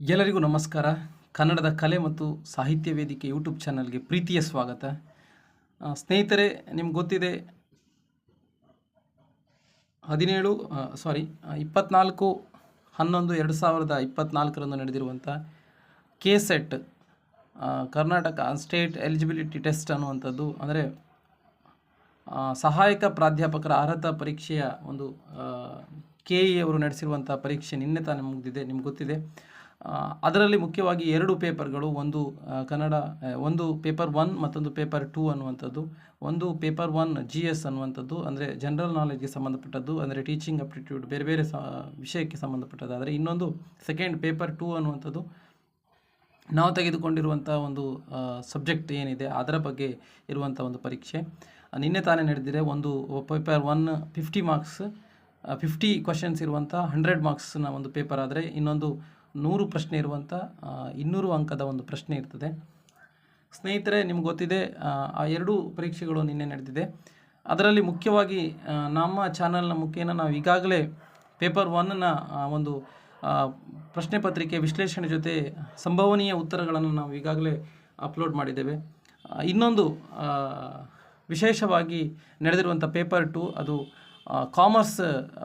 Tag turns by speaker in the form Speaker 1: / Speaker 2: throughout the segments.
Speaker 1: ಎಲ್ಲರಿಗೂ ನಮಸ್ಕಾರ. ಕನ್ನಡದ ಕಲೆ ಮತ್ತು ಸಾಹಿತ್ಯ ವೇದಿಕೆ ಯೂಟ್ಯೂಬ್ ಚಾನಲ್ಗೆ ಪ್ರೀತಿಯ ಸ್ವಾಗತ. ಸ್ನೇಹಿತರೆ, ನಿಮ್ಗೆ ಗೊತ್ತಿದೆ, ಹದಿನೇಳು ಸಾರಿ ಇಪ್ಪತ್ನಾಲ್ಕು, ಹನ್ನೊಂದು, ಎರಡು ಸಾವಿರದ ಇಪ್ಪತ್ನಾಲ್ಕರಂದು ನಡೆದಿರುವಂಥ K SET Karnataka state eligibility test ಅನ್ನುವಂಥದ್ದು, ಅಂದರೆ ಸಹಾಯಕ ಪ್ರಾಧ್ಯಾಪಕರ ಅರ್ಹತಾ ಪರೀಕ್ಷೆಯ ಒಂದು ಕೆ ಇ ಅವರು ನಡೆಸಿರುವಂಥ ಪರೀಕ್ಷೆ ನಿನ್ನೆ ತಾನೇ ಮುಗಿದಿದೆ, ನಿಮ್ಗೆ ಗೊತ್ತಿದೆ. ಅದರಲ್ಲಿ ಮುಖ್ಯವಾಗಿ ಎರಡು ಪೇಪರ್ಗಳು, ಒಂದು ಕನ್ನಡ ಒಂದು ಪೇಪರ್ ಒನ್ ಮತ್ತೊಂದು ಪೇಪರ್ ಟೂ ಅನ್ನುವಂಥದ್ದು, ಒಂದು ಪೇಪರ್ ಒನ್ ಜಿ ಎಸ್ ಅನ್ನುವಂಥದ್ದು, ಅಂದರೆ ಜನರಲ್ ನಾಲೆಜ್ಗೆ ಸಂಬಂಧಪಟ್ಟದ್ದು, ಅಂದರೆ ಟೀಚಿಂಗ್ ಅಪ್ಟಿಟ್ಯೂಡ್, ಬೇರೆ ಬೇರೆ ಸ, ವಿಷಯಕ್ಕೆ ಸಂಬಂಧಪಟ್ಟದ್ದಾದರೆ ಇನ್ನೊಂದು ಸೆಕೆಂಡ್ ಪೇಪರ್ ಟೂ ಅನ್ನುವಂಥದ್ದು. ನಾವು ತೆಗೆದುಕೊಂಡಿರುವಂಥ ಒಂದು ಸಬ್ಜೆಕ್ಟ್ ಏನಿದೆ, ಅದರ ಬಗ್ಗೆ ಇರುವಂಥ ಒಂದು ಪರೀಕ್ಷೆ. ನಿನ್ನೆ ತಾನೇ ನಡೆದಿದೆ ಒಂದು paper one fifty marks fifty questions ಇರುವಂಥ ಹಂಡ್ರೆಡ್ ಮಾರ್ಕ್ಸ್ನ ಒಂದು ಪೇಪರ್ ಆದರೆ ಇನ್ನೊಂದು ನೂರು ಪ್ರಶ್ನೆ ಇರುವಂಥ ಇನ್ನೂರು ಅಂಕದ ಒಂದು ಪ್ರಶ್ನೆ ಇರ್ತದೆ. ಸ್ನೇಹಿತರೆ ನಿಮ್ಗೆ ಗೊತ್ತಿದೆ ಆ, ಎರಡೂ ಪರೀಕ್ಷೆಗಳು ನಿನ್ನೆ ನಡೆದಿದೆ. ಅದರಲ್ಲಿ ಮುಖ್ಯವಾಗಿ ನಮ್ಮ ಚಾನಲ್ನ ಮುಖೇನ ನಾವು ಈಗಾಗಲೇ ಪೇಪರ್ ಒನ್ನ ಒಂದು ಪ್ರಶ್ನೆ ಪತ್ರಿಕೆ ವಿಶ್ಲೇಷಣೆ ಜೊತೆ ಸಂಭವನೀಯ ಉತ್ತರಗಳನ್ನು ನಾವು ಈಗಾಗಲೇ ಅಪ್ಲೋಡ್ ಮಾಡಿದ್ದೇವೆ. ಇನ್ನೊಂದು ವಿಶೇಷವಾಗಿ ನಡೆದಿರುವಂಥ ಪೇಪರ್ ಟು ಅದು ಕಾಮರ್ಸ್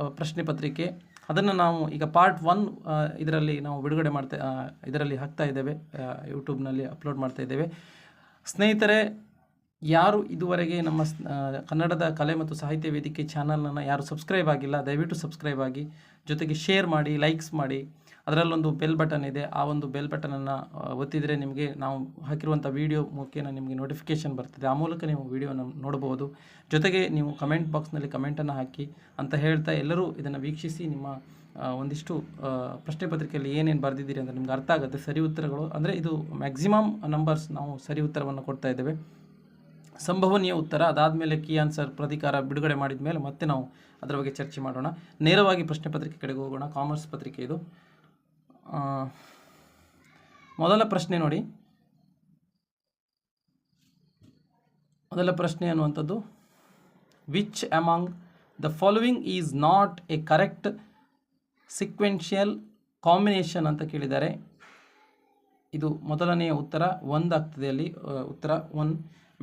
Speaker 1: ಪ್ರಶ್ನೆ ಪತ್ರಿಕೆ. ಅದನ್ನು ನಾವು ಈಗ ಪಾರ್ಟ್ ಒನ್ ಇದರಲ್ಲಿ ನಾವು ಬಿಡುಗಡೆ ಮಾಡ್ತಾ ಇದರಲ್ಲಿ ಹಾಕ್ತಾ ಇದ್ದೇವೆ. ಯೂಟ್ಯೂಬ್ನಲ್ಲಿ ಅಪ್ಲೋಡ್ ಮಾಡ್ತಾ ಇದ್ದೇವೆ. ಸ್ನೇಹಿತರೆ, ಯಾರು ಇದುವರೆಗೆ ನಮ್ಮ ಕನ್ನಡದ ಕಲೆ ಮತ್ತು ಸಾಹಿತ್ಯ ವೇದಿಕೆ ಚಾನಲನ್ನು ಯಾರು ಸಬ್ಸ್ಕ್ರೈಬ್ ಆಗಿಲ್ಲ, ದಯವಿಟ್ಟು ಸಬ್ಸ್ಕ್ರೈಬ್ ಆಗಿ. ಜೊತೆಗೆ ಶೇರ್ ಮಾಡಿ ಲೈಕ್ಸ್ ಮಾಡಿ. ಅದರಲ್ಲೊಂದು ಬೆಲ್ ಬಟನ್ ಇದೆ. ಆ ಒಂದು ಬೆಲ್ ಬಟನನ್ನು ಒತ್ತಿದರೆ ನಿಮಗೆ ನಾವು ಹಾಕಿರುವಂಥ ವೀಡಿಯೋ ಮುಖೇನ ನಿಮಗೆ ನೋಟಿಫಿಕೇಷನ್ ಬರ್ತದೆ. ಆ ಮೂಲಕ ನೀವು ವಿಡಿಯೋನ ನೋಡಬಹುದು ಜೊತೆಗೆ ನೀವು ಕಮೆಂಟ್ ಬಾಕ್ಸ್ನಲ್ಲಿ ಕಮೆಂಟನ್ನು ಹಾಕಿ ಅಂತ ಹೇಳ್ತಾ ಎಲ್ಲರೂ ಇದನ್ನು ವೀಕ್ಷಿಸಿ ನಿಮ್ಮ ಒಂದಿಷ್ಟು ಪ್ರಶ್ನೆ ಪತ್ರಿಕೆಯಲ್ಲಿ ಏನೇನು ಬರೆದಿದ್ದೀರಿ ಅಂತ ನಿಮ್ಗೆ ಅರ್ಥ ಆಗುತ್ತೆ. ಸರಿ ಉತ್ತರಗಳು ಅಂದರೆ ಇದು ಮ್ಯಾಕ್ಸಿಮಮ್ ನಂಬರ್ಸ್ ನಾವು ಸರಿ ಉತ್ತರವನ್ನು ಕೊಡ್ತಾ ಇದ್ದೇವೆ. ಸಂಭವನೀಯ ಉತ್ತರ, ಅದಾದಮೇಲೆ ಕೀ ಆನ್ಸರ್ ಪ್ರತಿಕಾರ ಬಿಡುಗಡೆ ಮಾಡಿದ ಮೇಲೆ ಮತ್ತೆ ನಾವು ಅದರ ಬಗ್ಗೆ ಚರ್ಚೆ ಮಾಡೋಣ. ನೇರವಾಗಿ ಪ್ರಶ್ನೆ ಪತ್ರಿಕೆ ಕಡೆಗೆ ಹೋಗೋಣ. ಕಾಮರ್ಸ್ ಪತ್ರಿಕೆ ಇದು. ಮೊದಲ ಪ್ರಶ್ನೆ ನೋಡಿ. ಮೊದಲ ಪ್ರಶ್ನೆ ಅನ್ನುವಂಥದ್ದು which among the following is not a correct sequential combination ಅಂತ ಕೇಳಿದ್ದಾರೆ. ಇದು ಮೊದಲನೆಯ ಉತ್ತರ ಒಂದಾಗ್ತದೆ ಅಲ್ಲಿ. ಉತ್ತರ one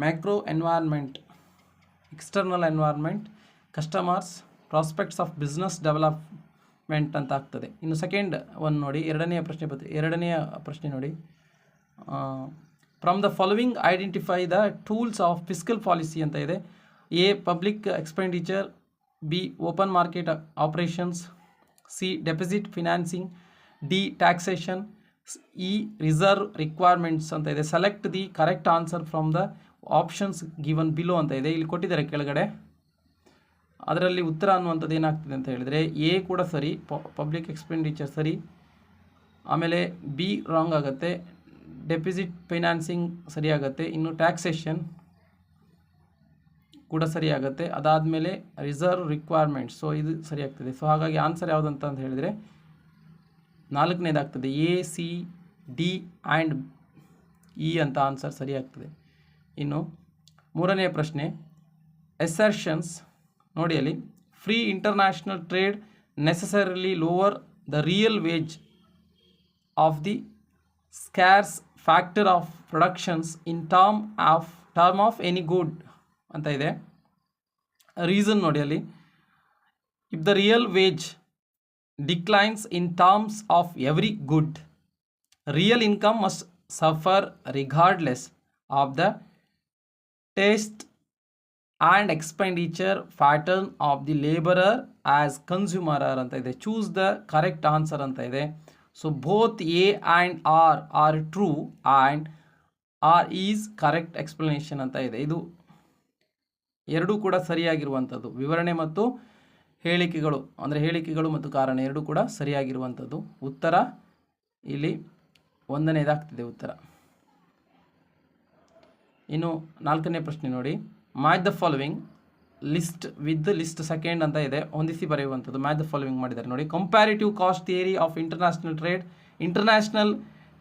Speaker 1: macro environment external environment customers prospects of business development ಅಂತ ಆಗ್ತದೆ. ಇನ್ನು ಸೆಕೆಂಡ್ ಒನ್ ನೋಡಿ, ಎರಡನೆಯ ಪ್ರಶ್ನೆ ಪತ್ರಿ ಎರಡನೆಯ ಪ್ರಶ್ನೆ ನೋಡಿ. From the following identify the tools of fiscal policy ಅಂತ ಇದೆ. A public expenditure B open market operations C deposit financing D taxation E reserve requirements ಅಂತ ಇದೆ. Select the correct answer from the options given below ಅಂತ ಇದೆ. ಇಲ್ಲಿ ಕೊಟ್ಟಿದ್ದಾರೆ ಕೆಳಗಡೆ. ಅದರಲ್ಲಿ ಉತ್ತರ ಅನ್ನುವಂಥದ್ದು ಏನಾಗ್ತದೆ ಅಂತ ಹೇಳಿದರೆ, ಎ ಕೂಡ ಸರಿ ಪಬ್ಲಿಕ್ ಎಕ್ಸ್ಪೆಂಡಿಚರ್ ಸರಿ, ಆಮೇಲೆ ಬಿ ರಾಂಗ್ ಆಗುತ್ತೆ ಡೆಪಿಸಿಟ್ ಫೈನಾನ್ಸಿಂಗ್ ಸರಿಯಾಗುತ್ತೆ ಇನ್ನು ಟ್ಯಾಕ್ಸೇಷನ್ ಕೂಡ ಸರಿಯಾಗುತ್ತೆ ಅದಾದಮೇಲೆ ರಿಸರ್ವ್ ರಿಕ್ವೈರ್ಮೆಂಟ್ ಸೊ ಇದು ಸರಿಯಾಗ್ತದೆ ಸೊ ಹಾಗಾಗಿ ಆನ್ಸರ್ ಯಾವುದಂತ ಅಂತ ಹೇಳಿದರೆ, ನಾಲ್ಕನೇದಾಗ್ತದೆ, A, C, D and E ಅಂತ ಆನ್ಸರ್ ಸರಿಯಾಗ್ತದೆ ಇನ್ನು ಮೂರನೆಯ ಪ್ರಶ್ನೆ ಎಸರ್ಷನ್ಸ್ ನೋಡಿ ಅಲ್ಲಿ free international trade necessarily lower the real wage of the scarce factor of productions in term of term of any good ಅಂತ ಇದೆ. ರೀಸನ್ ನೋಡಿ ಅಲ್ಲಿ if the real wage declines in terms of every good real income must suffer regardless of the taste and expenditure pattern of the labourer as consumer ಅಂತ ಇದೆ. Choose the correct answer ಅಂತ ಇದೆ. So both A and R R true and R is correct explanation ಅಂತ ಇದೆ. ಇದು ಎರಡೂ ಕೂಡ ಸರಿಯಾಗಿರುವಂಥದ್ದು. ವಿವರಣೆ ಮತ್ತು ಹೇಳಿಕೆಗಳು, ಅಂದರೆ ಹೇಳಿಕೆಗಳು ಮತ್ತು ಕಾರಣ ಎರಡೂ ಕೂಡ ಸರಿಯಾಗಿರುವಂಥದ್ದು. ಉತ್ತರ ಇಲ್ಲಿ ಒಂದನೇದಾಗ್ತಿದೆ ಉತ್ತರ. ಇನ್ನು ನಾಲ್ಕನೇ ಪ್ರಶ್ನೆ ನೋಡಿ. Match the following list with list second ಅಂತ ಇದೆ. ಹೊಂದಿಸಿ ಬರೆಯುವಂಥದ್ದು. ಮ್ಯಾಚ್ ದ ಫಾಲೋವಿಂಗ್ ಮಾಡಿದ್ದಾರೆ ನೋಡಿ. Comparative cost theory of international trade international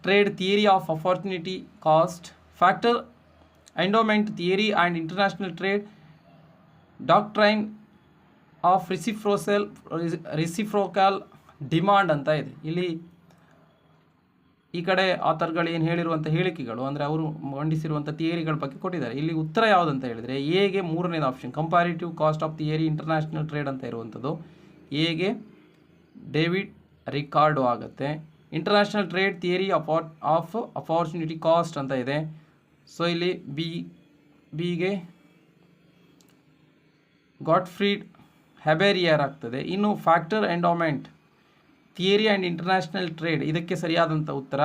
Speaker 1: trade theory of opportunity cost factor endowment theory and international trade doctrine of reciprocal reciprocal demand ಅಂತ ಇದೆ. ಇಲ್ಲಿ ಈ ಕಡೆ ಆಥರ್ಗಳು ಏನು ಹೇಳಿರುವಂಥ ಹೇಳಿಕೆಗಳು, ಅಂದರೆ ಅವರು ಮಂಡಿಸಿರುವಂಥ ಥಿಯರಿಗಳ ಬಗ್ಗೆ ಕೊಟ್ಟಿದ್ದಾರೆ. ಇಲ್ಲಿ ಉತ್ತರ ಯಾವುದಂತ ಹೇಳಿದರೆ ಎಗೆ ಮೂರನೇದು option comparative cost of theory international trade ಅಂತ ಇರುವಂಥದ್ದು ಎಗೆ ಡೇವಿಡ್ ರಿಕಾರ್ಡು ಆಗುತ್ತೆ. International trade theory oppor of opportunity cost ಅಂತ ಇದೆ. ಸೊ ಇಲ್ಲಿ ಬಿ ಬಿಗೆ ಗಾಟ್ಫ್ರೀಡ್ ಹೆಬೇರಿಯರ್ ಆಗ್ತದೆ. ಇನ್ನು factor endowment theory and international trade. ಇದಕ್ಕೆ ಸರಿಯಾದಂಥ ಉತ್ತರ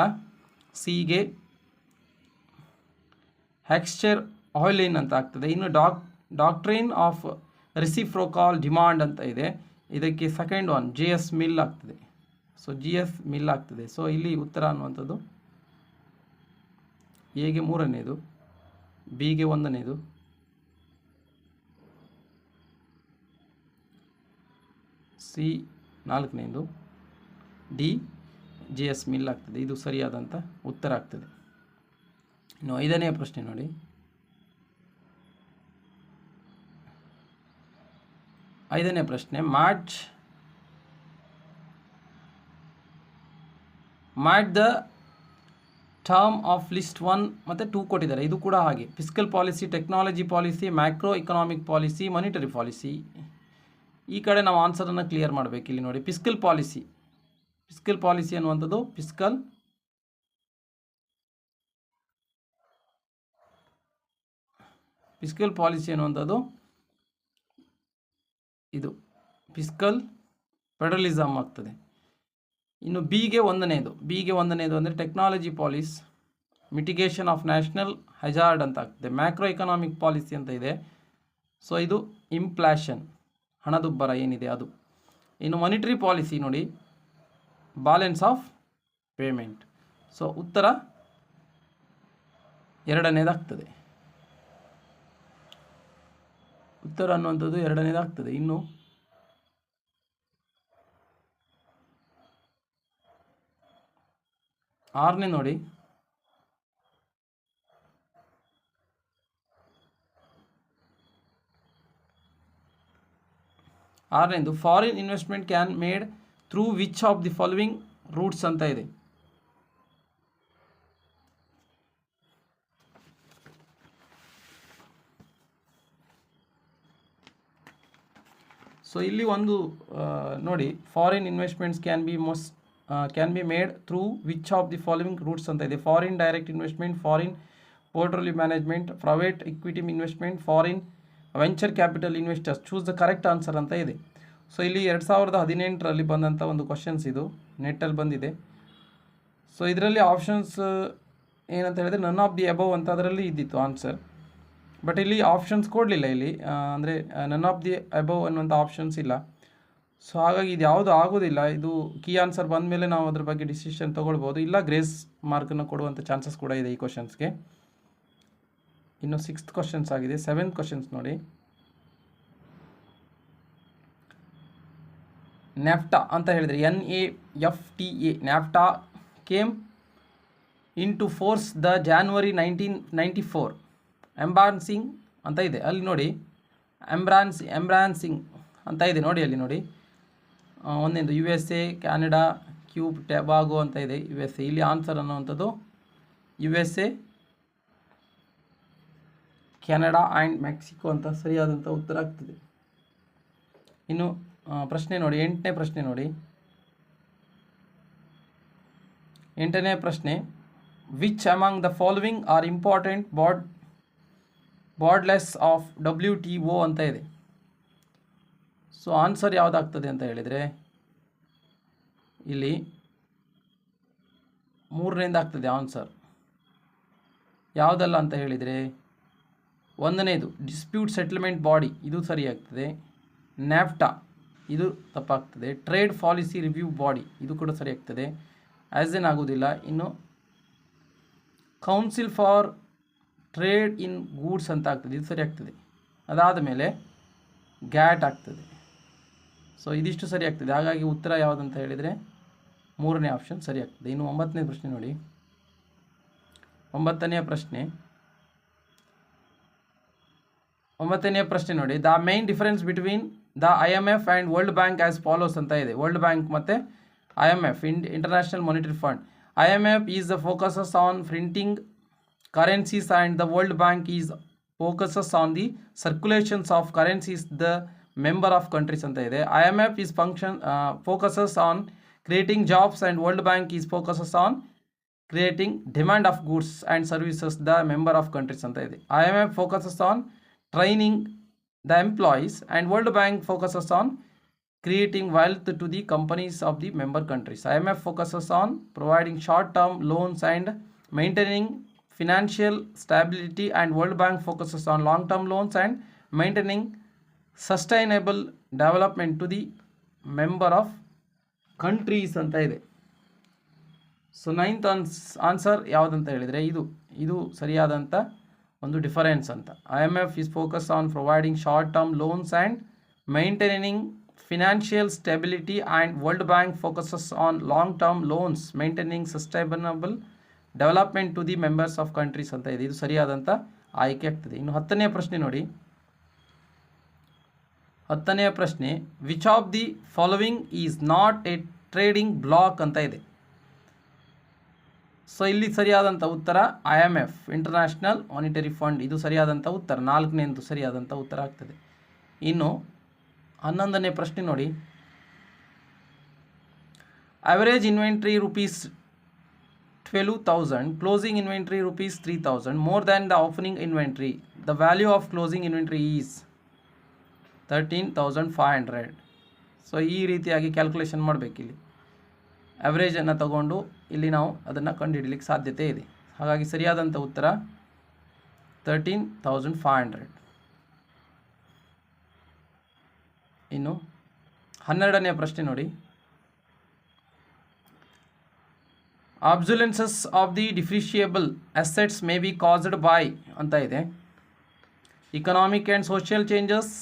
Speaker 1: ಸಿಗೆ ಹ್ಯಾಕ್ಸ್ಚರ್ ಆಯಿಲಿನ್ ಅಂತ ಆಗ್ತದೆ. ಇನ್ನು doc, doctrine of reciprocal demand ಅಂತ ಇದೆ. ಇದಕ್ಕೆ second one G S Mill ಆಗ್ತದೆ. ಸೊ ಜಿ ಎಸ್ ಮಿಲ್ ಆಗ್ತದೆ. ಸೊ ಇಲ್ಲಿ ಉತ್ತರ ಅನ್ನುವಂಥದ್ದು ಎಗೆ ಮೂರನೇದು ಬಿಗೆ ಒಂದನೇದು, ಸಿ ನಾಲ್ಕನೇದು ಡಿ ಜಿ ಎಸ್ ಮಿಲ್ ಆಗ್ತದೆ. ಇದು ಸರಿಯಾದಂಥ ಉತ್ತರ ಆಗ್ತದೆ. ಇನ್ನು ಐದನೆಯ ಪ್ರಶ್ನೆ ನೋಡಿ. ಐದನೇ ಪ್ರಶ್ನೆ, match match the term of list one ಮತ್ತು ಟೂ ಕೊಟ್ಟಿದ್ದಾರೆ. ಇದು ಕೂಡ ಹಾಗೆ. Physical policy, technology policy, macro economic policy, monetary policy. ಈ ಕಡೆ ನಾವು ಆನ್ಸರನ್ನು ಕ್ಲಿಯರ್ ಮಾಡಬೇಕು. ಇಲ್ಲಿ ನೋಡಿ, ಫಿಸಿಕಲ್ ಪಾಲಿಸಿ. ಫಿಸಿಕಲ್ ಪಾಲಿಸಿ ಅನ್ನುವಂಥದ್ದು ಫಿಸ್ಕಲ್ ಫಿಸ್ಕಲ್ ಪಾಲಿಸಿ ಅನ್ನುವಂಥದ್ದು ಇದು. ಫಿಸ್ಕಲ್ ಫೆಡರಲಿಸಮ್ ಆಗ್ತದೆ. ಇನ್ನು ಬಿಗೆ ಒಂದನೇದು. ಬಿಗೆ ಒಂದನೇದು ಅಂದರೆ technology policy mitigation of national hazard ಅಂತ ಆಗ್ತದೆ. ಮ್ಯಾಕ್ರೋ ಎಕನಾಮಿಕ್ ಪಾಲಿಸಿ ಅಂತ ಇದೆ. ಸೊ ಇದು ಇಂಪ್ಲ್ಯಾಷನ್ ಹಣದುಬ್ಬರ ಏನಿದೆ ಅದು. ಇನ್ನು ಮಾನಿಟರಿ ಪಾಲಿಸಿ ನೋಡಿ. ಬ್ಯಾಲೆನ್ಸ್ ಆಫ್ ಪೇಮೆಂಟ್ ಸೊ ಉತ್ತರ ಎರಡನೇದಾಗ್ತದೆ. ಉತ್ತರ ಅನ್ನುವಂಥದ್ದು ಎರಡನೇದಾಗ್ತದೆ. ಇನ್ನು ಆರನೇ ನೋಡಿ. ಆರನೇದು foreign investment can made through which of the following routes ಅಂತ ಇದೆ? ಸೊ ಇಲ್ಲಿ ಒಂದು ನೋಡಿ foreign investments can be most can be made through which of the following routes ಅಂತ ಇದೆ? Foreign direct investment foreign portfolio management private equity investment foreign venture capital investors choose the correct answer ಅಂತ ಇದೆ. So ಇಲ್ಲಿ ಎರಡು ಸಾವಿರದ ಹದಿನೆಂಟರಲ್ಲಿ ಬಂದಂಥ ಒಂದು ಕ್ವಶನ್ಸ್ ಇದು. ನೆಟ್ಟಲ್ಲಿ ಬಂದಿದೆ. ಸೊ ಇದರಲ್ಲಿ ಆಪ್ಷನ್ಸ್ ಏನಂತ ಹೇಳಿದ್ರೆ ನನ್ ಆಫ್ ದಿ ಅಬವ್ ಅಂತ ಅದರಲ್ಲಿ ಇದ್ದಿತ್ತು ಆನ್ಸರ್ ಬಟ್ ಇಲ್ಲಿ ಆಪ್ಷನ್ಸ್ ಕೊಡಲಿಲ್ಲ ಇಲ್ಲಿ. ಅಂದರೆ ನನ್ ಆಫ್ ದಿ ಅಬವ್ ಅನ್ನುವಂಥ ಆಪ್ಷನ್ಸ್ ಇಲ್ಲ. ಸೊ ಹಾಗಾಗಿ ಇದು ಯಾವುದು ಆಗೋದಿಲ್ಲ. ಇದು ಕೀ ಆನ್ಸರ್ ಬಂದ ಮೇಲೆ ನಾವು ಅದ್ರ ಬಗ್ಗೆ ಡಿಸಿಷನ್ ತೊಗೊಳ್ಬೋದು. ಇಲ್ಲ ಗ್ರೇಸ್ ಮಾರ್ಕನ್ನು ಕೊಡುವಂಥ ಚಾನ್ಸಸ್ ಕೂಡ ಇದೆ ಈ ಕ್ವಶನ್ಸ್ಗೆ ಇನ್ನು ಸಿಕ್ಸ್ತ್ ಕ್ವಶನ್ಸ್ ಆಗಿದೆ. ಸೆವೆಂತ್ ಕ್ವಶನ್ಸ್ ನೋಡಿ. ನ್ಯಾಫ್ಟಾ ಅಂತ ಹೇಳಿದರೆ N A F T A NAFTA came into force the January nineteen ninety four embracing ಅಂತ ಇದೆ. ಅಲ್ಲಿ ನೋಡಿ ಎಂಬ್ರಾನ್ಸ್ ಎಂಬ್ರಾನ್ಸಿಂಗ್ ಅಂತ ಇದೆ. ನೋಡಿ ಅಲ್ಲಿ ನೋಡಿ. ಆ, ಒಂದನೇದು U S A Canada Cuba Tobago ಅಂತ ಇದೆ. ಯು ಎಸ್ ಎ ಇಲ್ಲಿ ಆನ್ಸರ್ ಅನ್ನುವಂಥದ್ದು U S A Canada and Mexico ಅಂತ ಸರಿಯಾದಂಥ ಉತ್ತರ ಆಗ್ತದೆ. ಇನ್ನು ಪ್ರಶ್ನೆ ನೋಡಿ, ಎಂಟನೇ ಪ್ರಶ್ನೆ ನೋಡಿ. ಎಂಟನೇ ಪ್ರಶ್ನೆ which among the following are important bod bodies of W T O ಅಂತ ಇದೆ? ಸೊ ಆನ್ಸರ್ ಯಾವುದಾಗ್ತದೆ ಅಂತ ಹೇಳಿದರೆ, ಇಲ್ಲಿ ಮೂರರಿಂದ ಆಗ್ತದೆ ಆನ್ಸರ್ ಯಾವುದಲ್ಲ ಅಂತ ಹೇಳಿದರೆ, ಒಂದನೇದು ಡಿಸ್ಪ್ಯೂಟ್ ಸೆಟಲ್ಮೆಂಟ್ ಬಾಡಿ ಇದು ಸರಿಯಾಗ್ತದೆ. ನ್ಯಾಫ್ಟಾ ಇದು ತಪ್ಪಾಗ್ತದೆ. ಟ್ರೇಡ್ ಪಾಲಿಸಿ ರಿವ್ಯೂ ಬಾಡಿ ಇದು ಕೂಡ ಸರಿಯಾಗ್ತದೆ ಆ್ಯಸ್ ಎನ್ ಆಗೋದಿಲ್ಲ. ಇನ್ನು council for trade in goods ಅಂತ ಆಗ್ತದೆ. ಇದು ಸರಿ ಆಗ್ತದೆ. ಅದಾದ ಮೇಲೆ ಗ್ಯಾಟ್ ಆಗ್ತದೆ. ಸೊ ಇದಿಷ್ಟು ಸರಿ ಆಗ್ತದೆ. ಹಾಗಾಗಿ ಉತ್ತರ ಯಾವುದಂತ ಹೇಳಿದರೆ ಮೂರನೇ ಆಪ್ಷನ್ ಸರಿ ಆಗ್ತದೆ. ಇನ್ನು ಒಂಬತ್ತನೇ ಪ್ರಶ್ನೆ ನೋಡಿ. ಒಂಬತ್ತನೆಯ ಪ್ರಶ್ನೆ. ಒಂಬತ್ತನೆಯ ಪ್ರಶ್ನೆ ನೋಡಿ. The main difference between the I M F and world bank as follows ಅಂತ ಇದೆ ವರ್ಲ್ಡ್ ಬ್ಯಾಂಕ್ ಮತ್ತು I M F end international monetary fund IMF is the focuses on printing currencies and the World Bank is focuses on the circulations of currencies the member of countries ಅಂತ ಇದೆ IMF is function uh, focuses on creating jobs and World Bank is focuses on creating demand of goods and services the member of countries ಅಂತ ಇದೆ IMF focuses on training the employees and World Bank focuses on creating wealth to the companies of the member countries. IMF focuses on providing short-term loans and maintaining financial stability and World Bank focuses on long-term loans and maintaining sustainable development to the member of countries ಅಂತ ಇದೆ so ninth ans answer ಯಾವುದಂತ ಹೇಳಿದರೆ ಇದು ಇದು ಸರಿಯಾದಂಥ ಒಂದು difference ಅಂತ. I M F is focus on providing short term loans and maintaining financial stability and world bank focuses on long term loans maintaining sustainable development to the members of countries ಅಂತ ಇದೆ. ಇದು ಸರಿಯಾದಂಥ ಆಯ್ಕೆ ಆಗ್ತದೆ. ಇನ್ನು ಹತ್ತನೆಯ ಪ್ರಶ್ನೆ ನೋಡಿ. ಹತ್ತನೆಯ ಪ್ರಶ್ನೆ which of the following is not a trading bloc ಅಂತ ಇದೆ. ಸೊ ಇಲ್ಲಿ ಸರಿಯಾದಂಥ ಉತ್ತರ I M F international monetary fund ಇದು ಸರಿಯಾದಂಥ ಉತ್ತರ. ನಾಲ್ಕನೇದು ಸರಿಯಾದಂಥ ಉತ್ತರ ಆಗ್ತದೆ. ಇನ್ನು ಹನ್ನೊಂದನೇ ಪ್ರಶ್ನೆ ನೋಡಿ. Average inventory rupees twelve thousand closing inventory rupees three thousand more than the opening inventory the value of closing inventory is thirteen thousand five hundred so ಈ ರೀತಿಯಾಗಿ ಕ್ಯಾಲ್ಕುಲೇಷನ್ ಮಾಡಬೇಕಿಲ್ಲಿ. ಅವರೇಜನ್ನು ತಗೊಂಡು ಇಲ್ಲಿ ನಾವು ಅದನ್ನು ಕಂಡುಹಿಡಲಿಕ್ಕೆ ಸಾಧ್ಯತೆ ಇದೆ. ಹಾಗಾಗಿ ಸರಿಯಾದಂಥ ಉತ್ತರ ತರ್ಟೀನ್ ತೌಸಂಡ್ ಫೈವ್ ಹಂಡ್ರೆಡ್ ಇನ್ನು ಹನ್ನೆರಡನೆಯ ಪ್ರಶ್ನೆ ನೋಡಿ. Obsolescence of the depreciable assets may be caused by ಅಂತ ಇದೆ. Economic and social changes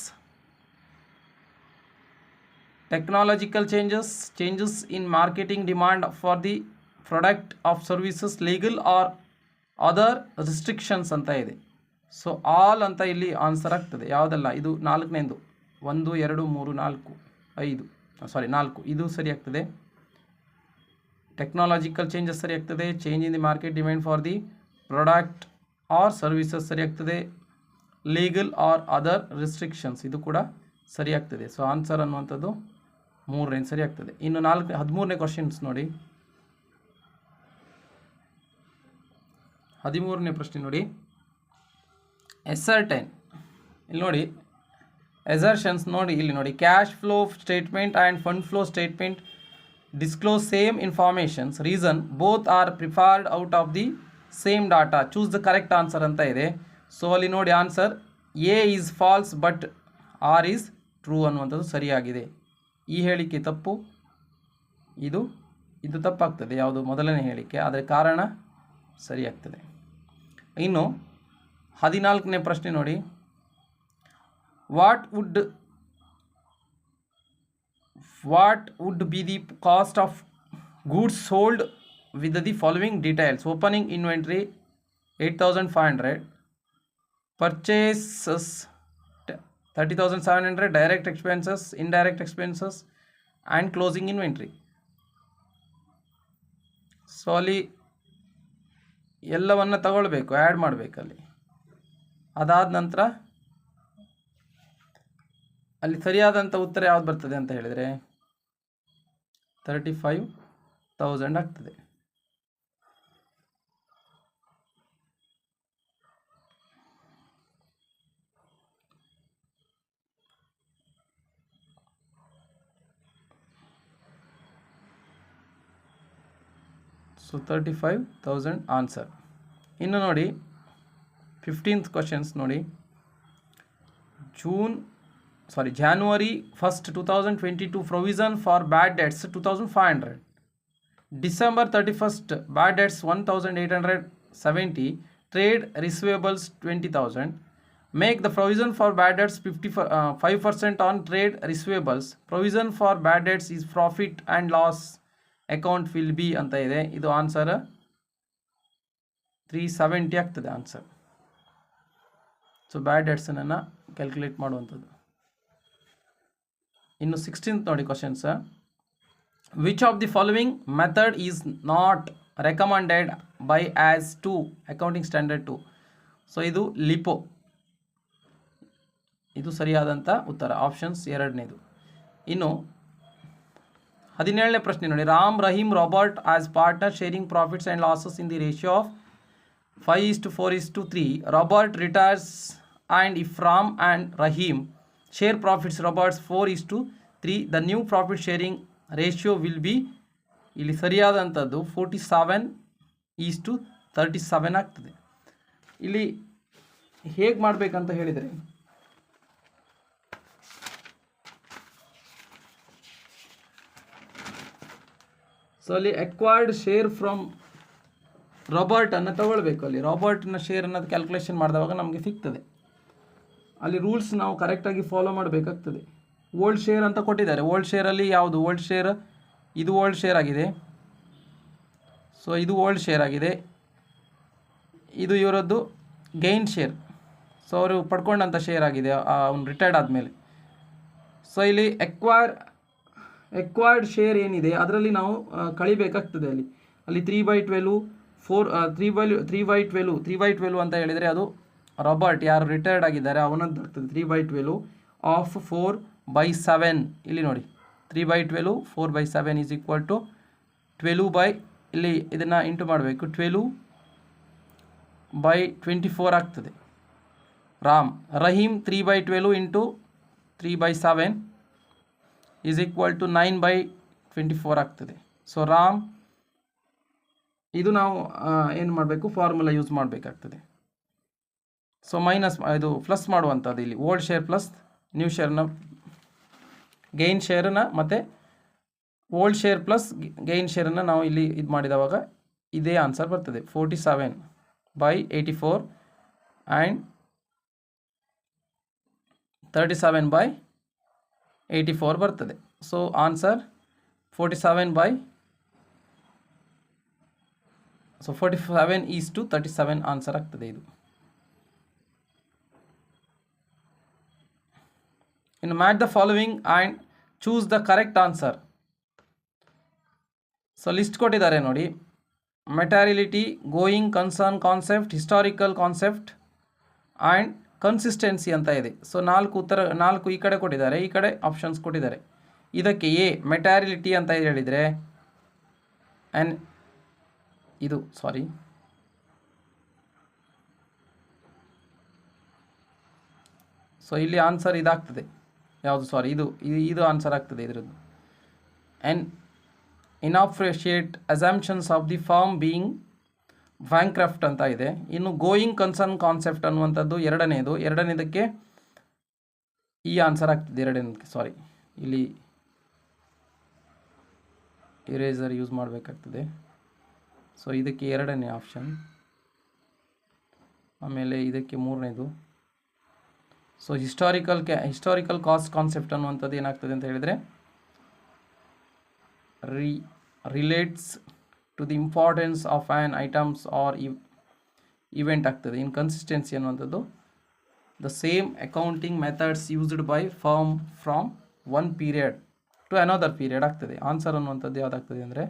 Speaker 1: technological changes changes in marketing demand for the product of services, legal or other restrictions ಅಂತ ಇದೆ. So all ಅಂತ ಇಲ್ಲಿ ಆನ್ಸರ್ ಆಗ್ತದೆ. ಯಾವುದಲ್ಲ? ಇದು ನಾಲ್ಕನೇದು. ಒಂದು, ಎರಡು, ಮೂರು, ನಾಲ್ಕು, ಐದು. ಸಾರಿ ನಾಲ್ಕು. ಇದು ಸರಿ ಆಗ್ತದೆ. ಟೆಕ್ನಾಲಜಿಕಲ್ ಚೇಂಜಸ್ ಸರಿ ಆಗ್ತದೆ. Change in the market demand for the product or services ಸರಿ ಆಗ್ತದೆ. ಲೀಗಲ್ ಆರ್ ಅದರ್ ರಿಸ್ಟ್ರಿಕ್ಷನ್ಸ್ ಇದು ಕೂಡ ಸರಿಯಾಗ್ತದೆ ಸೊ ಆನ್ಸರ್ ಅನ್ನುವಂಥದ್ದು ಮೂರನೇ ಸರಿ ಆಗ್ತದೆ. ಇನ್ನು ನಾಲ್ಕು, ಹದಿಮೂರನೇ ಕ್ವಶನ್ಸ್ ನೋಡಿ. ಹದಿಮೂರನೇ ಪ್ರಶ್ನೆ ನೋಡಿ. ಎಸರ್ಟೈನ್ ಇಲ್ಲಿ ನೋಡಿ. ಎಸರ್ಷನ್ಸ್ ನೋಡಿ, ಇಲ್ಲಿ ನೋಡಿ. Cash flow statement and fund flow statement disclose same informations reason both are preferred out of the same data choose the correct answer ಅಂತ ಇದೆ. ಸೊ ಅಲ್ಲಿ ನೋಡಿ answer A is false but R is true ಅನ್ನುವಂಥದ್ದು ಸರಿಯಾಗಿದೆ. ಈ ಹೇಳಿಕೆ ತಪ್ಪು, ಇದು ಇದು ತಪ್ಪಾಗ್ತದೆ, ಯಾವುದು ಮೊದಲನೇ ಹೇಳಿಕೆ, ಆದರೆ ಕಾರಣ ಸರಿಯಾಗ್ತದೆ. ಇನ್ನು ಹದಿನಾಲ್ಕನೇ ಪ್ರಶ್ನೆ ನೋಡಿ. What would what would be the cost of goods sold with the following details opening inventory eight thousand five hundred purchases thirty thousand seven hundred direct expenses indirect expenses and closing inventory so ಅಲ್ಲಿ ಎಲ್ಲವನ್ನು ತಗೊಳ್ಬೇಕು add ಮಾಡಬೇಕಲ್ಲಿ ಅದಾದ ನಂತರ ಅಲ್ಲಿ ಸರಿಯಾದಂಥ ಉತ್ತರ ಯಾವ್ದು ಬರ್ತದೆ ಅಂತ ಹೇಳಿದರೆ ತರ್ಟಿ ಫೈವ್ ತೌಸಂಡ್ ಆಗ್ತದೆ. So thirty five thousand answer ಇನ್ನು ನೋಡಿ ಫಿಫ್ಟೀನ್ತ್ ಕ್ವಶನ್ಸ್ ನೋಡಿ. June sorry January first two thousand twenty two provision for bad debts two thousand five hundred December thirty first bad debts one thousand eight hundred seventy trade receivables twenty thousand make the provision for bad debts fifty five percent on trade receivables provision for bad debts is profit and loss account will B ಅಂತ ಇದೆ. ಇದು answer three seventy ಆಗ್ತದೆ answer so bad ಡೆಟ್ಸನ್ನು calculate ಮಾಡುವಂಥದ್ದು. ಇನ್ನು sixteenth ನೋಡಿ questions which of the following method is not recommended by AS two accounting standard two so ಇದು lipo ಇದು ಸರಿಯಾದಂಥ ಉತ್ತರ. ಆಪ್ಷನ್ಸ್ ಎರಡನೇದು. ಇನ್ನು ಹದಿನೇಳನೇ ಪ್ರಶ್ನೆ ನೋಡಿ. Ram Rahim Robert as partner sharing profits and losses in the ratio of five is to four is to three. Robert retires and if Ram and Rahim. Share profits Robert's four is to three. The new profit sharing ratio will be ಇಲ್ಲಿ ಸರಿಯಾದಂಥದ್ದು forty seven is to thirty seven ಆಗ್ತದೆ. ಇಲ್ಲಿ ಹೇಗೆ ಮಾಡಬೇಕಂತ ಹೇಳಿದರೆ so ಅಲ್ಲಿ acquired share from ರಾಬರ್ಟನ್ನು ತಗೊಳ್ಬೇಕು. ಅಲ್ಲಿ ರಾಬರ್ಟ್ನ share ಅನ್ನೋದು ಕ್ಯಾಲ್ಕುಲೇಷನ್ ಮಾಡಿದವಾಗ ನಮಗೆ ಸಿಗ್ತದೆ. ಅಲ್ಲಿ ರೂಲ್ಸ್ ನಾವು ಕರೆಕ್ಟಾಗಿ ಫಾಲೋ ಮಾಡಬೇಕಾಗ್ತದೆ. ಓಲ್ಡ್ ಶೇರ್ ಅಂತ ಕೊಟ್ಟಿದ್ದಾರೆ. ಓಲ್ಡ್ ಶೇರಲ್ಲಿ ಯಾವುದು? ಓಲ್ಡ್ ಶೇರ್ ಇದು ಓಲ್ಡ್ ಶೇರ್ ಆಗಿದೆ. ಸೊ ಇದು ಓಲ್ಡ್ ಶೇರ್ ಆಗಿದೆ. ಇದು ಇವರದ್ದು ಗೈನ್ ಶೇರ್ ಸೊ ಅವರು ಪಡ್ಕೊಂಡಂಥ ಶೇರ್ ಆಗಿದೆ ಅವನು ರಿಟೈರ್ಡ್ ಆದಮೇಲೆ. ಸೊ ಇಲ್ಲಿ ಎಕ್ವೈರ್ ಎಕ್ವೈರ್ಡ್ ಶೇರ್ ಏನಿದೆ, ಅದರಲ್ಲಿ ನಾವು ಕಳಿಬೇಕಾಗ್ತದೆ ಅಲ್ಲಿ. ಅಲ್ಲಿ three by twelve four three by three by twelve three by twelve ಅಂತ ಹೇಳಿದರೆ ಅದು ರಾಬರ್ಟ್ ಯಾರು ರಿಟೈರ್ಡ್ ಆಗಿದ್ದಾರೆ ಅವನದ್ದು ಆಗ್ತದೆ three by twelve of four by seven ಇಲ್ಲಿ ನೋಡಿ. Three by twelve four by seven is equal to twelve by ಇಲ್ಲಿ ಇದನ್ನು ಇಂಟು ಮಾಡಬೇಕು. ಟ್ವೆಲ್ವ್ ಬೈ ಟ್ವೆಂಟಿ ಫೋರ್ ಆಗ್ತದೆ. Ram Rahim three by twelve into three by seven is equal to nine by twenty four ಆಗ್ತದೆ. So Ram ಇದು ನಾವು ಏನು ಮಾಡಬೇಕು? Formula use ಮಾಡಬೇಕಾಗ್ತದೆ. ಸೊ ಮೈನಸ್ ಇದು ಪ್ಲಸ್ ಮಾಡುವಂಥದ್ದು ಇಲ್ಲಿ. ಓಲ್ಡ್ ಶೇರ್ ಪ್ಲಸ್ ನ್ಯೂ ಶೇರ್ನ ಗೈನ್ ಶೇರನ್ನ ಮತ್ತು ಓಲ್ಡ್ ಶೇರ್ ಪ್ಲಸ್ ಗೈನ್ ಶೇರನ್ನು ನಾವು ಇಲ್ಲಿ ಇದು ಮಾಡಿದವಾಗ ಇದೇ ಆನ್ಸರ್ ಬರ್ತದೆ. Forty seven by eighty four and thirty seven by eighty four ಬರ್ತದೆ. So answer forty seven by so forty seven is to thirty seven answer ಆಗ್ತದೆ ಇದು. ಇನ್ನು match the following and choose the correct answer so list ಕೊಟ್ಟಿದ್ದಾರೆ ನೋಡಿ. Materiality going concern concept historical concept and consistency ಅಂತ ಇದೆ. So ನಾಲ್ಕು ಉತ್ತರ, ನಾಲ್ಕು ಈ ಕಡೆ ಕೊಟ್ಟಿದ್ದಾರೆ, ಈ ಕಡೆ ಆಪ್ಷನ್ಸ್ ಕೊಟ್ಟಿದ್ದಾರೆ. ಇದಕ್ಕೆ ಎ ಮೆಟಾರಿಲಿಟಿ ಅಂತ ಹೇಳಿದರೆ ಆ್ಯನ್ ಇದು ಸಾರಿ ಸೊ ಇಲ್ಲಿ ಆನ್ಸರ್ ಇದಾಗ್ತದೆ. ಯಾವುದು ಸಾರಿ ಇದು ಇದು ಆನ್ಸರ್ ಆಗ್ತದೆ ಇದರದ್ದು. And inappropriate assumptions of the firm being bankrupt ಅಂತ ಇದೆ. ಇನ್ನು ಗೋಯಿಂಗ್ ಕನ್ಸರ್ನ್ ಕಾನ್ಸೆಪ್ಟ್ ಅನ್ನುವಂಥದ್ದು ಎರಡನೇದು. ಎರಡನೇದಕ್ಕೆ ಈ ಆನ್ಸರ್ ಆಗ್ತದೆ. ಎರಡನೇದಕ್ಕೆ ಸಾರಿ ಇಲ್ಲಿ ಇರೇಸರ್ ಯೂಸ್ ಮಾಡಬೇಕಾಗ್ತದೆ. ಸೊ ಇದಕ್ಕೆ ಎರಡನೇ ಆಪ್ಷನ್ ಆಮೇಲೆ ಇದಕ್ಕೆ ಮೂರನೇದು. ಸೊ ಹಿಸ್ಟಾರಿಕಲ್ ಕ್ಯಾ ಹಿಸ್ಟಾರಿಕಲ್ ಕಾಸ್ಟ್ ಕಾನ್ಸೆಪ್ಟ್ ಅನ್ನುವಂಥದ್ದು ಏನಾಗ್ತದೆ ಅಂತ ಹೇಳಿದರೆ re relates to the importance of an items or event ಆಗ್ತದೆ. ಇನ್ಕನ್ಸಿಸ್ಟೆನ್ಸಿ ಅನ್ನುವಂಥದ್ದು. The same accounting methods used by firm from one period to another period ಆಗ್ತದೆ. ಆನ್ಸರ್ ಅನ್ನುವಂಥದ್ದು ಯಾವುದಾಗ್ತದೆ ಅಂದರೆ?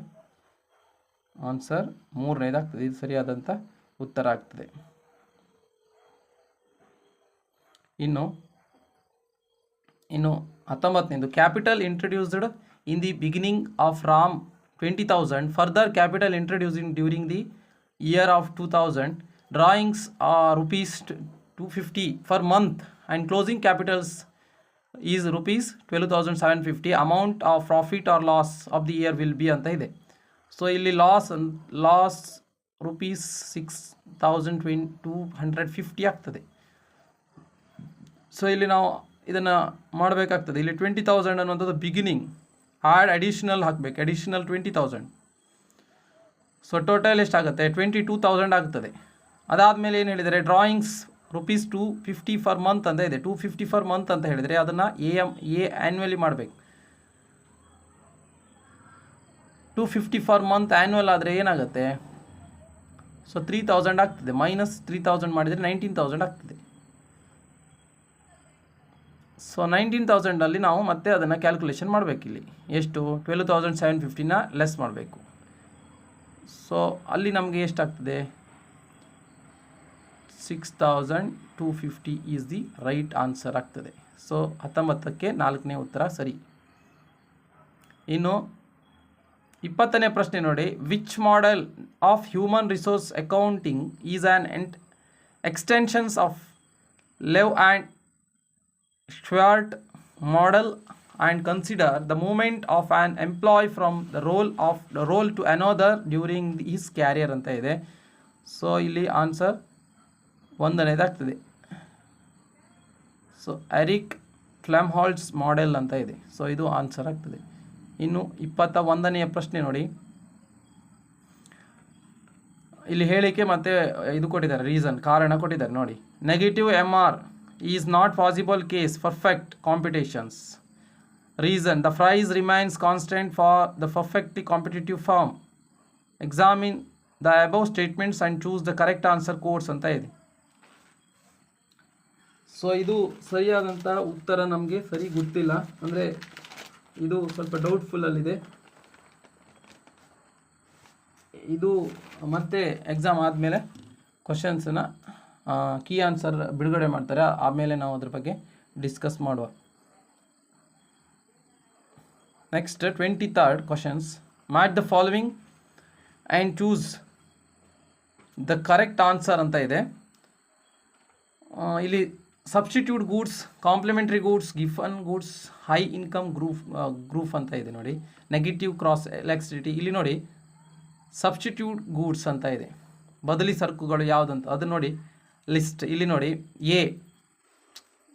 Speaker 1: ಆನ್ಸರ್ ಮೂರನೇದಾಗ್ತದೆ. ಇದು ಸರಿಯಾದಂಥ ಉತ್ತರ ಆಗ್ತದೆ. ಇನ್ನು ಇನ್ನು ಹತ್ತೊಂಬತ್ತನೇದು. Capital introduced in the beginning of Ram twenty thousand further capital introducing during the year of two thousand drawings rupees two fifty per month and closing capitals is rupees twelve thousand seven fifty amount of profit or loss of the year will be ಅಂತ ಇದೆ. So ಇಲ್ಲಿ loss loss rupees six thousand ಟ್ವೆನ್ two hundred fifty ಆಗ್ತದೆ. So ಇಲ್ಲಿ ನಾವು ಇದನ್ನು ಮಾಡಬೇಕಾಗ್ತದೆ. ಇಲ್ಲಿ twenty thousand ಅನ್ನುವಂಥದ್ದು ಬಿಗಿನಿಂಗ್ ಆ್ಯಡ್ ಅಡಿಷ್ನಲ್ ಹಾಕಬೇಕು, additional twenty thousand so total ಎಷ್ಟಾಗುತ್ತೆ? ಟ್ವೆಂಟಿ ಟೂ ತೌಸಂಡ್ ಆಗ್ತದೆ. ಅದಾದಮೇಲೆ ಏನು ಹೇಳಿದರೆ drawings rupees two fifty per month ಅಂತ ಇದೆ. ಟೂ ಫಿಫ್ಟಿ ಫರ್ ಮಂತ್ ಅಂತ ಹೇಳಿದರೆ ಅದನ್ನು ಎ ಎಂ ಎ ಆ್ಯನ್ಯಲಿ ಮಾಡಬೇಕು. Two fifty per month annual ಆದರೆ ಏನಾಗುತ್ತೆ? ಸೊ ತ್ರೀ ತೌಸಂಡ್ ಆಗ್ತದೆ. ಮೈನಸ್ ತ್ರೀ ತೌಸಂಡ್ ಮಾಡಿದರೆ ನೈನ್ಟೀನ್ ತೌಸಂಡ್ ಆಗ್ತದೆ. ಸೊ ನೈನ್ಟೀನ್ ತೌಸಂಡಲ್ಲಿ ನಾವು ಮತ್ತೆ ಅದನ್ನು ಕ್ಯಾಲ್ಕುಲೇಷನ್ ಮಾಡಬೇಕಿಲ್ಲಿ. ಎಷ್ಟು? ಟ್ವೆಲ್ ತೌಸಂಡ್ ಸೆವೆನ್ ಫಿಫ್ಟಿನ ಲೆಸ್ ಮಾಡಬೇಕು. ಸೊ ಅಲ್ಲಿ ನಮಗೆ ಎಷ್ಟಾಗ್ತದೆ? Six thousand two fifty is the right answer ಆಗ್ತದೆ. ಸೊ ಹತ್ತೊಂಬತ್ತಕ್ಕೆ ನಾಲ್ಕನೇ ಉತ್ತರ ಸರಿ. ಇನ್ನು ಇಪ್ಪತ್ತನೇ ಪ್ರಶ್ನೆ ನೋಡಿ. Which model of human resource accounting is an ಎಂಟ್ extensions of Lev and Schwartz model and consider the movement of an employee from the role of, the role to another during his career ಅಂತ ಇದೆ. So ಇಲ್ಲಿ answer ಒಂದನೇದಾಗ್ತದೆ. So Eric Flamholtz model ಅಂತ ಇದೆ. So ಇದು answer ಆಗ್ತದೆ. ಇನ್ನು ಇಪ್ಪತ್ತ ಒಂದನೆಯ ಪ್ರಶ್ನೆ ನೋಡಿ. ಇಲ್ಲಿ ಹೇಳಿಕೆ ಮತ್ತು ಇದು ಕೊಟ್ಟಿದ್ದಾರೆ ರೀಸನ್ ಕಾರಣ ಕೊಟ್ಟಿದ್ದಾರೆ ನೋಡಿ. Negative M R is not possible case perfect competitions reason the price remains constant for the perfectly competitive firm examine the above statements and choose the correct answer course ಅಂತ ಇದೆ. ಸೊ ಇದು ಸರಿಯಾದಂಥ ಉತ್ತರ ನಮಗೆ ಸರಿ ಗೊತ್ತಿಲ್ಲ. ಅಂದರೆ ಇದು ಸ್ವಲ್ಪ ಡೌಟ್ಫುಲ್ಲಲ್ಲಿದೆ ಇದು ಮತ್ತೆ ಎಕ್ಸಾಮ್ ಆದಮೇಲೆ ಕ್ವಶನ್ಸನ್ನ ಕೀ ಆನ್ಸರ್ ಬಿಡುಗಡೆ ಮಾಡ್ತಾರೆ. ಆಮೇಲೆ ನಾವು ಅದ್ರ ಬಗ್ಗೆ ಡಿಸ್ಕಸ್ ಮಾಡುವ. Next twenty third questions match the following and choose the correct answer ಅಂತ ಇದೆ. ಇಲ್ಲಿ substitute goods complementary goods Giffen goods high income group group ಅಂತ ಇದೆ ನೋಡಿ. ನೆಗೆಟಿವ್ ಕ್ರಾಸ್ ಎಲೆಕ್ಟ್ರಿಸಿಟಿ ಇಲ್ಲಿ ನೋಡಿ ಸಬ್ಸ್ಟಿಟ್ಯೂಟ್ ಗೂಡ್ಸ್ ಅಂತ ಇದೆ. ಬದಲಿ ಸರಕುಗಳು ಯಾವುದಂತ ಅದು ನೋಡಿ ಲಿಸ್ಟ್ ಇಲ್ಲಿ ನೋಡಿ. ಎ.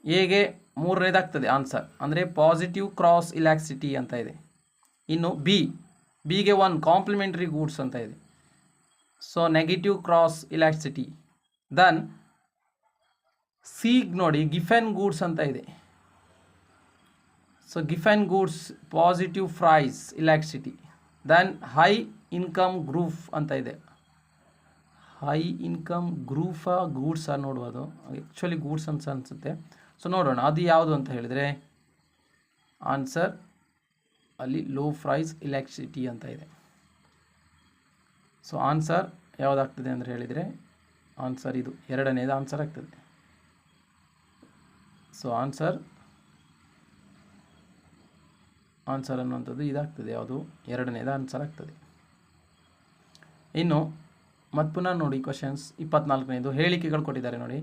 Speaker 1: ಎಗೆ ಮೂರನೇದಾಗ್ತದೆ ಆನ್ಸರ್. ಅಂದರೆ ಪಾಸಿಟಿವ್ ಕ್ರಾಸ್ ಇಲ್ಯಾಕ್ಸಿಟಿ ಅಂತ ಇದೆ. ಇನ್ನು ಬಿ ಬಿಗೆ ಒನ್ ಕಾಂಪ್ಲಿಮೆಂಟ್ರಿ ಗೂಡ್ಸ್ ಅಂತ ಇದೆ. So negative cross elasticity then ಸಿಗ್ ನೋಡಿ ಗಿಫೆನ್ ಗೂಡ್ಸ್ ಅಂತ ಇದೆ. So Giffen goods positive price elasticity then high income group ಅಂತ ಇದೆ. ಹೈ ಇನ್ಕಮ್ ಗ್ರೂಫ ಗೂಡ್ಸ ನೋಡ್ಬೋದು ಆ್ಯಕ್ಚುಲಿ ಗೂಡ್ಸ್ ಅಂತ ಅನಿಸುತ್ತೆ. ಸೊ ನೋಡೋಣ, ಅದು ಯಾವುದು ಅಂತ ಹೇಳಿದರೆ ಆನ್ಸರ್ ಅಲ್ಲಿ ಲೋ ಪ್ರೈಸ್ ಎಲೆಕ್ಟ್ರಿಸಿಟಿ ಅಂತ ಇದೆ. ಸೊ ಆನ್ಸರ್ ಯಾವುದಾಗ್ತದೆ ಅಂತ ಹೇಳಿದರೆ ಆನ್ಸರ್ ಇದು. ಎರಡನೇದು ಆನ್ಸರ್ ಆಗ್ತದೆ. ಸೊ ಆನ್ಸರ್ ಆನ್ಸರ್ ಅನ್ನುವಂಥದ್ದು ಇದಾಗ್ತದೆ ಯಾವುದು? ಎರಡನೇದು ಆನ್ಸರ್ ಆಗ್ತದೆ. ಇನ್ನು ಮತ್ತು ಪುನಃ ನೋಡಿ ಕ್ವಶನ್ಸ್ ಇಪ್ಪತ್ನಾಲ್ಕನೇದು, ಹೇಳಿಕೆಗಳು ಕೊಟ್ಟಿದ್ದಾರೆ ನೋಡಿ.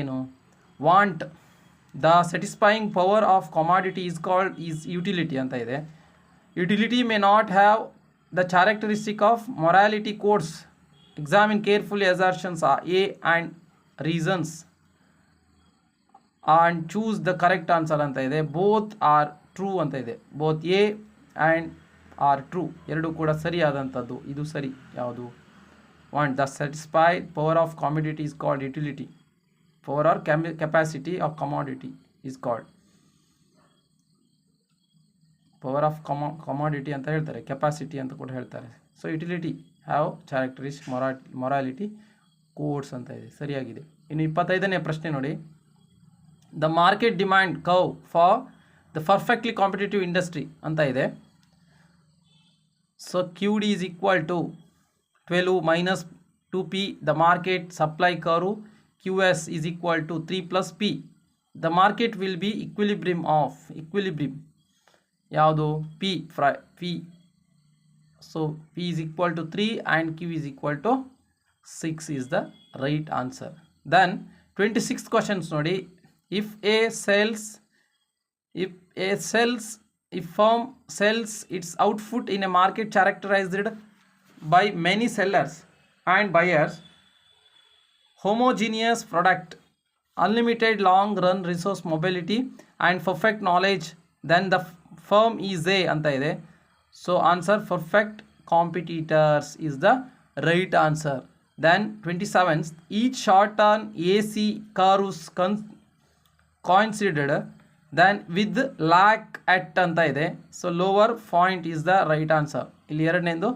Speaker 1: ಏನು? Want the satisfying power of commodity is called is utility ಅಂತ ಇದೆ. Utility may not have the characteristic of morality course examine carefully ah A and reasons and choose the correct answer ಅಂತ ಇದೆ. Both are true ಅಂತ ಇದೆ. Both A and R true, ಎರಡೂ ಕೂಡ ಸರಿಯಾದಂಥದ್ದು. ಇದು ಸರಿ. ಯಾವುದು? Want the satisfy power of commodity is called utility power or ಕ್ಯಾಮಿ capacity of commodity is called power of comma commodity ಅಂತ ಹೇಳ್ತಾರೆ. ಕೆಪಾಸಿಟಿ ಅಂತ ಕೂಡ ಹೇಳ್ತಾರೆ. ಸೊ ಯುಟಿಲಿಟಿ ಹ್ಯಾವ್ ಚಾರಕ್ಟರಿಸ್ ಮೊರಾ ಮೊರಾಲಿಟಿ ಕೋಡ್ಸ್ ಅಂತ ಇದೆ. ಸರಿಯಾಗಿದೆ. ಇನ್ನು ಇಪ್ಪತ್ತೈದನೇ ಪ್ರಶ್ನೆ ನೋಡಿ. The market demand curve for the perfectly competitive industry ಅಂತ ಇದೆ. So Q D is equal to twelve minus two P the market supply curve Q S is equal to three plus P the market will be equilibrium of equilibrium ಯಾವುದು? P fry P so P is equal to three and Q is equal to six is the right answer then twenty six questions ನೋಡಿ. If a sells if a sells if firm sells its output in a market characterized by many sellers and buyers homogeneous product unlimited long run resource mobility and perfect knowledge then the firm is a ಅಂತ ಇದೆ so answer perfect competitors is the right answer then twenty sevens each short on A C cars coincided then with LAC at ಅಂತ ಇದೆ. So lower point is the right answer ಇಲ್ಲಿ ಎರಡನೇದು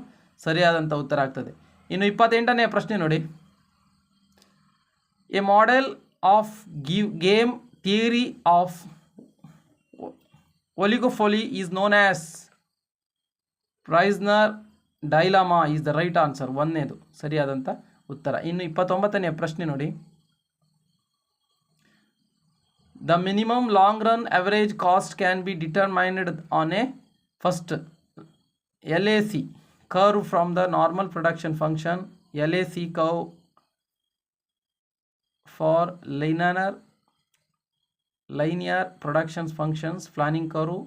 Speaker 1: ಸರಿಯಾದಂಥ ಉತ್ತರ ಆಗ್ತದೆ. ಇನ್ನು ಇಪ್ಪತ್ತೆಂಟನೇ ಪ್ರಶ್ನೆ ನೋಡಿ. A model of give game theory of oligopoly is known as prisoner dilemma is the right answer ಒಂದನೇದು ಸರಿಯಾದಂಥ ಉತ್ತರ. ಇನ್ನು ಇಪ್ಪತ್ತೊಂಬತ್ತನೇ ಪ್ರಶ್ನೆ ನೋಡಿ. Average cost can be determined on a first L A C curve from the normal production function L A C curve for liner linear productions functions planning curve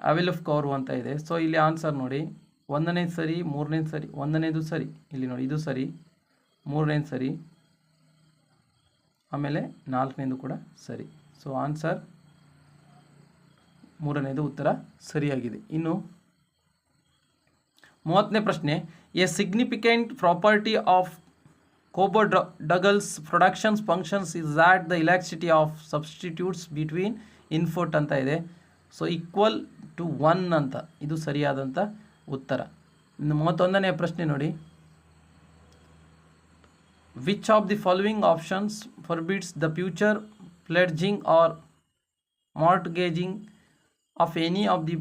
Speaker 1: envelope curve ಅಂತ ಇದೆ. So ಇಲ್ಲಿ answer ನೋಡಿ. ಒಂದನೇದು ಸರಿ ಮೂರನೇ ಸರಿ, ಒಂದನೇದು ಸರಿ. ಇಲ್ಲಿ ನೋಡಿ, ಇದು ಸರಿ, ಮೂರನೇದು ಸರಿ. ಆಮೇಲೆ ನಾಲ್ಕನೇದು ಕೂಡ ಸರಿ. ಸೊ ಆನ್ಸರ್ ಮೂರನೇದು ಉತ್ತರ ಸರಿಯಾಗಿದೆ. ಇನ್ನು ಮೂವತ್ತನೇ ಪ್ರಶ್ನೆ a significant property of Cobb Douglas productions functions is at the electricity of substitutes between input ಅಂತ ಇದೆ. ಸೊ ಈಕ್ವಲ್ ಟು ಒನ್ ಅಂತ. ಇದು ಸರಿಯಾದಂಥ ಉತ್ತರ. ಇನ್ನು ಮೂವತ್ತೊಂದನೇ ಪ್ರಶ್ನೆ ನೋಡಿ. Which of the following options forbids the future pledging or mortgaging of any of the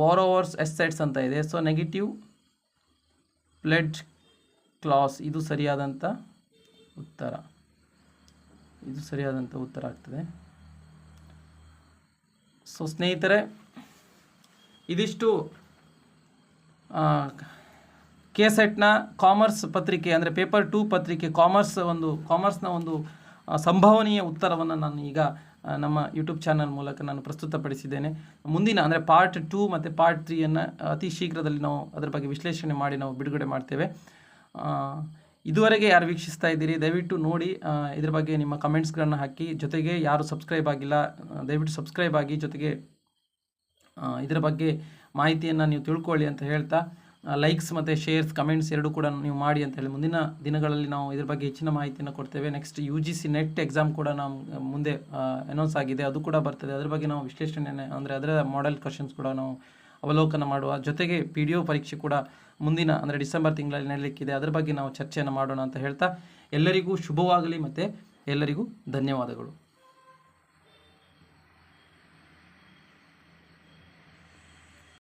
Speaker 1: borrowers assets ಅಂತ ಇದೆ? ಸೊ ನೆಗೆಟಿವ್ ಪ್ಲೆಡ್ಜ್ ಕ್ಲಾಸ್ ಇದು ಸರಿಯಾದಂಥ ಉತ್ತರ. ಇದು ಸರಿಯಾದಂಥ ಉತ್ತರ ಆಗ್ತದೆ. ಸೊ ಸ್ನೇಹಿತರೆ, ಇದಿಷ್ಟು ಕೆ ಸೆಟ್ನ ಕಾಮರ್ಸ್ ಪತ್ರಿಕೆ, ಅಂದರೆ ಪೇಪರ್ ಟೂ ಪತ್ರಿಕೆ, ಕಾಮರ್ಸ್ ಒಂದು, ಕಾಮರ್ಸ್ನ ಒಂದು ಸಂಭವನೀಯ ಉತ್ತರವನ್ನು ನಾನು ಈಗ ನಮ್ಮ ಯೂಟ್ಯೂಬ್ ಚಾನಲ್ ಮೂಲಕ ನಾನು ಪ್ರಸ್ತುತಪಡಿಸಿದ್ದೇನೆ. ಮುಂದಿನ, ಅಂದರೆ ಪಾರ್ಟ್ ಟೂ ಮತ್ತು ಪಾರ್ಟ್ ತ್ರೀಯನ್ನು ಅತಿ ಶೀಘ್ರದಲ್ಲಿ ನಾವು ಅದರ ಬಗ್ಗೆ ವಿಶ್ಲೇಷಣೆ ಮಾಡಿ ನಾವು ಬಿಡುಗಡೆ ಮಾಡ್ತೇವೆ. ಇದುವರೆಗೆ ಯಾರು ವೀಕ್ಷಿಸ್ತಾ ಇದ್ದೀರಿ, ದಯವಿಟ್ಟು ನೋಡಿ ಇದ್ರ ಬಗ್ಗೆ ನಿಮ್ಮ ಕಮೆಂಟ್ಸ್ಗಳನ್ನು ಹಾಕಿ, ಜೊತೆಗೆ ಯಾರು ಸಬ್ಸ್ಕ್ರೈಬ್ ಆಗಿಲ್ಲ, ದಯವಿಟ್ಟು ಸಬ್ಸ್ಕ್ರೈಬ್ ಆಗಿ, ಜೊತೆಗೆ ಇದರ ಬಗ್ಗೆ ಮಾಹಿತಿಯನ್ನು ನೀವು ತಿಳ್ಕೊಳ್ಳಿ ಅಂತ ಹೇಳ್ತಾ ಲೈಕ್ಸ್ ಮತ್ತು ಶೇರ್ಸ್ ಕಮೆಂಟ್ಸ್ ಎರಡೂ ಕೂಡ ನೀವು ಮಾಡಿ ಅಂತ ಹೇಳಿ ಮುಂದಿನ ದಿನಗಳಲ್ಲಿ ನಾವು ಇದ್ರ ಬಗ್ಗೆ ಹೆಚ್ಚಿನ ಮಾಹಿತಿಯನ್ನು ಕೊಡ್ತೇವೆ. Next U G C NET exam ಕೂಡ ನಾವು ಮುಂದೆ ಅನೌನ್ಸ್ ಆಗಿದೆ. ಅದು ಕೂಡ ಬರ್ತದೆ. ಅದ್ರ ಬಗ್ಗೆ ನಾವು ವಿಶ್ಲೇಷಣೆ ಅಂದರೆ ಅದರ ಮಾಡೆಲ್ ಕ್ವಶನ್ಸ್ ಕೂಡ ನಾವು ಅವಲೋಕನ ಮಾಡುವ. ಜೊತೆಗೆ ಪಿ ಡಿ ಒ ಪರೀಕ್ಷೆ ಕೂಡ ಮುಂದಿನ, ಅಂದರೆ ಡಿಸೆಂಬರ್ ತಿಂಗಳಲ್ಲಿ ನಡೀಲಿಕ್ಕಿದೆ. ಅದರ ಬಗ್ಗೆ ನಾವು ಚರ್ಚೆಯನ್ನು ಮಾಡೋಣ ಅಂತ ಹೇಳ್ತಾ ಎಲ್ಲರಿಗೂ ಶುಭವಾಗಲಿ ಮತ್ತು ಎಲ್ಲರಿಗೂ ಧನ್ಯವಾದಗಳು.